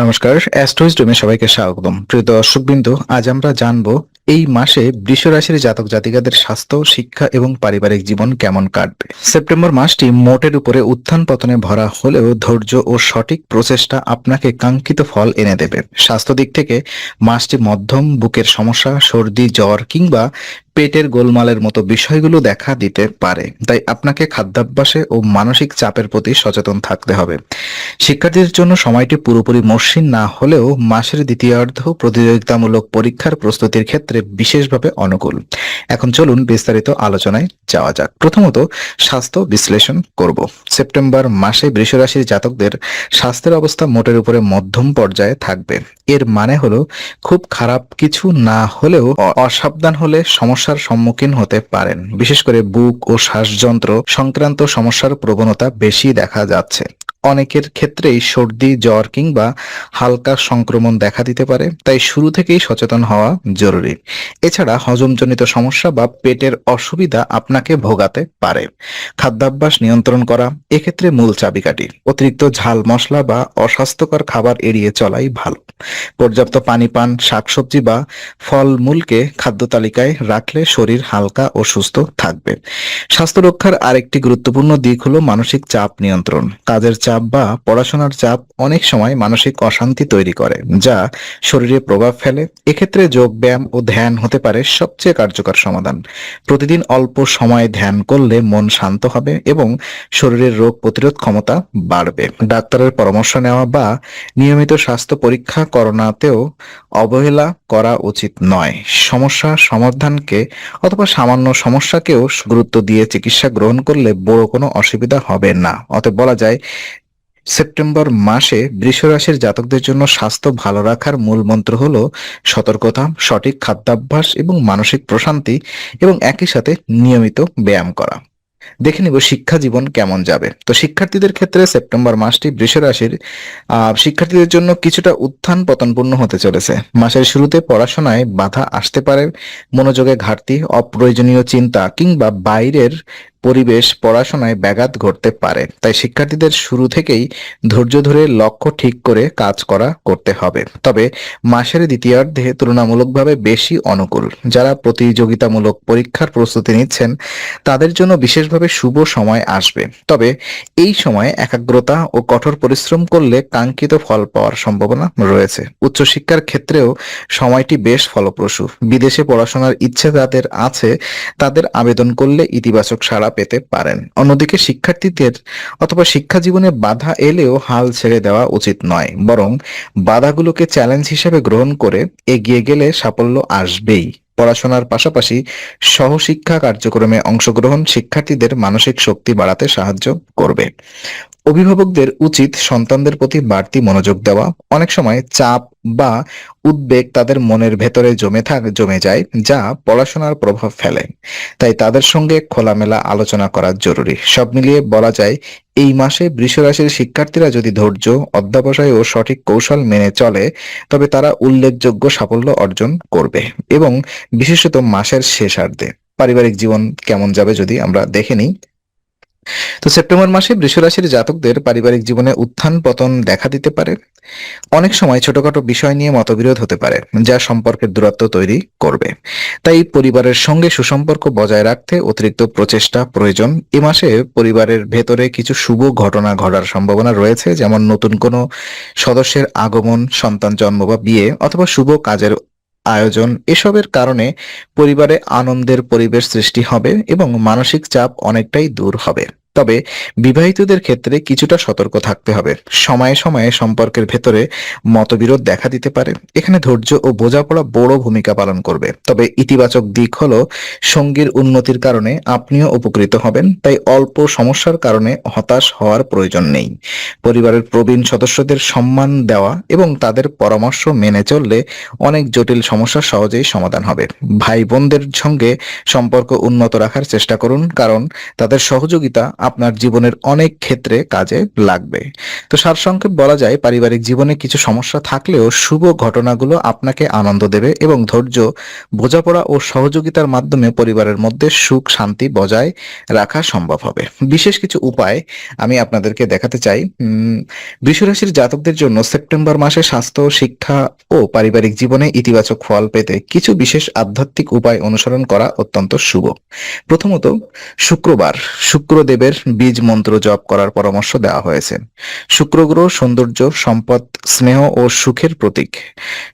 নমস্কার অ্যাস্ট্রোইজডমে সবাইকে স্বাগতম। প্রিয় দর্শকবৃন্দ, আজ আমরা জানব এই মাসে বৃষ রাশির জাতক জাতিকাদের স্বাস্থ্য, শিক্ষা এবং পারিবারিক জীবন কেমন কাটবে। সেপ্টেম্বর মাসটি মোটের উপরে উত্থান পতনে ভরা হলেও ধৈর্য ও সঠিক প্রচেষ্টা আপনাকে কাঙ্ক্ষিত ফল এনে দেবে। স্বাস্থ্য দিক থেকে মাসটি মধ্যম, বুকের সমস্যা, সর্দি, জ্বর কিংবা পেটের গোলমালের মতো বিষয়গুলো দেখা দিতে পারে। তাই আপনাকে খাদ্যাভ্যাসে ও মানসিক চাপের প্রতি সচেতন থাকতে হবে। শিক্ষার্থীদের জন্য সময়টি পুরোপুরি মসৃণ না হলেও মাসের দ্বিতীয়ার্ধ প্রতিযোগিতামূলক পরীক্ষার প্রস্তুতির ক্ষেত্রে বিশেষভাবে অনুকূল। এখন চলুন বিস্তারিত আলোচনায় যাওয়া যাক। প্রথমত, স্বাস্থ্য বিশ্লেষণ করব। সেপ্টেম্বর মাসে বৃষরাশির জাতকদের স্বাস্থ্যের অবস্থা মোটের উপরে মধ্যম পর্যায়ে থাকবে। এর মানে হলো, খুব খারাপ কিছু না হলেও অসাবধান হলে সমস্যার সম্মুখীন হতে পারেন। বিশেষ করে বুক ও শ্বাসযন্ত্র সংক্রান্ত সমস্যার প্রবণতা বেশি দেখা যাচ্ছে। অনেকের ক্ষেত্রেই সর্দি, জ্বর কিংবা হালকা সংক্রমণ দেখা দিতে পারে, তাই শুরু থেকেই সচেতন হওয়া জরুরি। এছাড়া হজমজনিত সমস্যা বা পেটের অসুবিধা আপনাকে ভোগাতে পারে। খাদ্যাভ্যাস নিয়ন্ত্রণ করা, এক্ষেত্রে মূল চাবিকাঠি। অতিরিক্ত ঝাল মশলা বা অস্বাস্থ্যকর খাবার এড়িয়ে চলাই ভালো। পর্যাপ্ত পানি পান, শাকসবজি বা ফলমূলকে খাদ্য তালিকায় রাখলে শরীর হালকা ও সুস্থ থাকবে। স্বাস্থ্য রক্ষার আরেকটি গুরুত্বপূর্ণ দিক হলো মানসিক চাপ নিয়ন্ত্রণ। কাজের চাপ বা পড়াশোনার চাপ অনেক সময় মানসিক অশান্তি তৈরি করে, যা শরীরে প্রভাব ফেলে। এক্ষেত্রে যোগ ব্যায়াম ও ধ্যান হতে পারে সবচেয়ে কার্যকর সমাধান। প্রতিদিন অল্প সময় ধ্যান করলে মন শান্ত হবে এবং শরীরের রোগ প্রতিরোধ ক্ষমতা বাড়বে। ডাক্তারের পরামর্শ নেওয়া বা নিয়মিত স্বাস্থ্য পরীক্ষা করোনাতেও অবহেলা করা উচিত নয়। সমস্যা সমাধানকে অথবা সামান্য সমস্যাকেও গুরুত্ব দিয়ে চিকিৎসা গ্রহণ করলে বড় কোনো অসুবিধা হবে না। অতএব বলা যায়, সেপ্টেম্বর মাসে বৃষ রাশির জাতকদের জন্য স্বাস্থ্য ভালো রাখার মূল মন্ত্র হল সতর্কতা, সঠিক খাদ্যাভ্যাস এবং মানসিক প্রশান্তি এবং একই সাথে নিয়মিত ব্যায়াম করা। দেখে নিব শিক্ষা জীবন কেমন যাবে। তো শিক্ষার্থীদের ক্ষেত্রে সেপ্টেম্বর মাসটি বৃষ রাশির শিক্ষার্থীদের জন্য কিছুটা উত্থান পতনপূর্ণ হতে চলেছে। মাসের শুরুতে পড়াশোনায় বাধা আসতে পারে, মনোযোগে ঘাটতি, অপ্রয়োজনীয় চিন্তা কিংবা বাইরের পরিবেশ পড়াশোনায় ব্যাঘাত ঘটতে পারে। তাই শিক্ষার্থীদের শুরু থেকেই ধৈর্য ধরে লক্ষ্য ঠিক করে কাজ করা করতে হবে। তবে মাসের দ্বিতীয়ার্ধে তুলনামূলকভাবে বেশি অনুকূল। যারা প্রতিযোগিতামূলক পরীক্ষার প্রস্তুতি নিচ্ছেন, তাদের জন্য বিশেষভাবে শুভ সময় আসবে। তবে এই সময়ে একাগ্রতা ও কঠোর পরিশ্রম করলে কাঙ্ক্ষিত ফল পাওয়ার সম্ভাবনা রয়েছে। উচ্চশিক্ষার ক্ষেত্রেও সময়টি বেশ ফলপ্রসূ। বিদেশে পড়াশোনার ইচ্ছে যাদের আছে, তাদের আবেদন করলে ইতিবাচক সাড়া পেতে পারেন। অন্যদিকে শিক্ষার্থীদের অথবা শিক্ষা জীবনে বাধা এলেও হাল ছেড়ে দেওয়া উচিত নয়, বরং বাধাগুলোকে চ্যালেঞ্জ হিসেবে গ্রহণ করে এগিয়ে গেলে সাফল্য আসবেই। পড়াশোনার পাশাপাশি সহশিক্ষা কার্যক্রমে অংশগ্রহণ শিক্ষার্থীদের মানসিক শক্তি বাড়াতে সাহায্য করবে। অভিভাবকদের উচিত সন্তানদের প্রতি বাড়তি মনোযোগ দেওয়া। অনেক সময় চাপ বা উদ্বেগ তাদের মনের ভেতরে জমে থাক, জমে যায়, যা পড়াশোনার প্রভাব ফেলে। তাই তাদের সঙ্গে খোলামেলা আলোচনা করা জরুরি। সব মিলিয়ে বলা যায়, এই মাসে বৃষরাশির শিক্ষার্থীরা যদি ধৈর্য, অধ্যাবসায় ও সঠিক কৌশল মেনে চলে, তবে তারা উল্লেখযোগ্য সাফল্য অর্জন করবে এবং বিশেষত মাসের শেষার্ধে। পারিবারিক জীবন কেমন যাবে যদি আমরা দেখে নিই? তো সেপ্টেম্বর মাসে বৃষরাশির জাতকদের পারিবারিক জীবনে উত্থান পতন দেখা দিতে পারে। অনেক সময় ছোটখাটো বিষয় নিয়ে মতবিরোধ হতে পারে, যা সম্পর্কের দূরত্ব তৈরি করবে। তাই পরিবারের সঙ্গে সুসম্পর্ক বজায় রাখতে অতিরিক্ত প্রচেষ্টা প্রয়োজন। এ মাসে পরিবারের ভেতরে কিছু শুভ ঘটনা ঘটার সম্ভাবনা রয়েছে, যেমন নতুন কোনো সদস্যের আগমন, সন্তান জন্ম বা বিয়ে, অথবা শুভ কাজের আয়োজন। এসবের কারণে পরিবারে আনন্দের পরিবেশ সৃষ্টি হবে এবং মানসিক চাপ অনেকটাই দূর হবে। তবে বিবাহিতদের ক্ষেত্রে কিছুটা সতর্ক থাকতে হবে। সময়ে সময়ে সম্পর্কের ভেতরে মতবিরোধ দেখা দিতে পারে। এখানে ধৈর্য ও বোঝাপড়া বড় ভূমিকা পালন করবে। তবে ইতিবাচক দিক হলো, সঙ্গীর উন্নতির কারণে আপনিও উপকৃত হবেন, তাই অল্প সমস্যার কারণে হতাশ হওয়ার প্রয়োজন নেই। পরিবারের প্রবীণ সদস্যদের সম্মান দেওয়া এবং তাদের পরামর্শ মেনে চললে অনেক জটিল সমস্যা সহজেই সমাধান হবে। ভাই বোনদের সঙ্গে সম্পর্ক উন্নত রাখার চেষ্টা করুন, কারণ তাদের সহযোগিতা আপনার জীবনের অনেক ক্ষেত্রে কাজে লাগবে। তো সারসংক্ষেপ বলা যায়, পারিবারিক জীবনে কিছু সমস্যা থাকলেও শুভ ঘটনাগুলো আপনাকে আনন্দ দেবে এবং ধৈর্য, বোঝাপড়া ও সহযোগিতার মাধ্যমে পরিবারের মধ্যে সুখ শান্তি বজায় রাখা সম্ভব হবে। বিশেষ কিছু উপায় আমি আপনাদেরকে দেখাতে চাই। বৃষরাশির জাতকদের জন্য সেপ্টেম্বর মাসে স্বাস্থ্য, শিক্ষা ও পারিবারিক জীবনে ইতিবাচক ফল পেতে কিছু বিশেষ আধ্যাত্মিক উপায় অনুসরণ করা অত্যন্ত শুভ। প্রথমত, শুক্রবার। শুক্রদেবের বীজ মন্ত্র জপ করার পরামর্শ দেওয়া হয়েছে। শুক্র গ্রহ, সৌন্দর্য, সম্পদ, স্নেহ ও সুখের প্রতীক।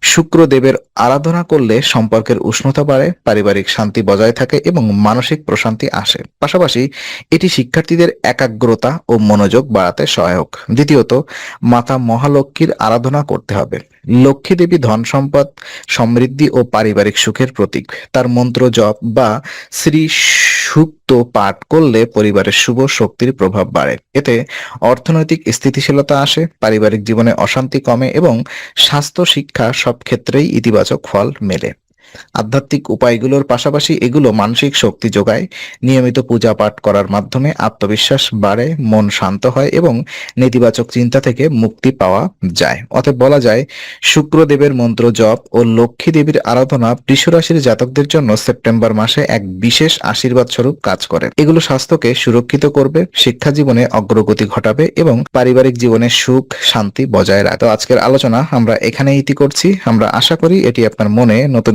শুক্রদেবের আরাধনা করলে সম্পর্কের উষ্ণতা বাড়ে, পারিবারিক শান্তি বজায় থাকে এবং মানসিক প্রশান্তি আসে। পাশাপাশি এটি শিক্ষার্থীদের একাগ্রতা ও মনোযোগ বাড়াতে সহায়ক। দ্বিতীয়ত, মাতা মহালক্ষ্মীর আরাধনা করতে হবে। লক্ষ্মী দেবী ধন সম্পদ, সমৃদ্ধি ও পারিবারিক সুখের প্রতীক। তার মন্ত্র জপ বা শ্রী সুক্ত পাঠ করলে পরিবারের শুভ শক্তির প্রভাব বাড়ে। এতে অর্থনৈতিক স্থিতিশীলতা আসে, পারিবারিক জীবনে অশান্তি কমে এবং স্বাস্থ্য, শিক্ষা সব ক্ষেত্রেই ইতিবাচক ফল মেলে। আধ্যাত্মিক উপায়গুলোর পাশাপাশি এগুলো মানসিক শক্তি যোগায়। নিয়মিত পূজা পাঠ করার মাধ্যমে আত্মবিশ্বাস বাড়ে, মন শান্ত হয় এবং নেতিবাচক চিন্তা থেকে মুক্তি পাওয়া যায়। অতএব বলা যায়, শুক্রদেবের মন্ত্র জপ ও লক্ষ্মী দেবীর আরাধনা বৃষরাশির জাতকদের জন্য সেপ্টেম্বর মাসে এক বিশেষ আশীর্বাদ স্বরূপ কাজ করে। এগুলো স্বাস্থ্যকে সুরক্ষিত করবে শিক্ষা জীবনে অগ্রগতি ঘটাবে এবং পারিবারিক জীবনে সুখ, শান্তি বজায় রাখে তো আজকের আলোচনা আমরা এখানে ইতি করছি। আমরা আশা করি এটি আপনার মনে নতুন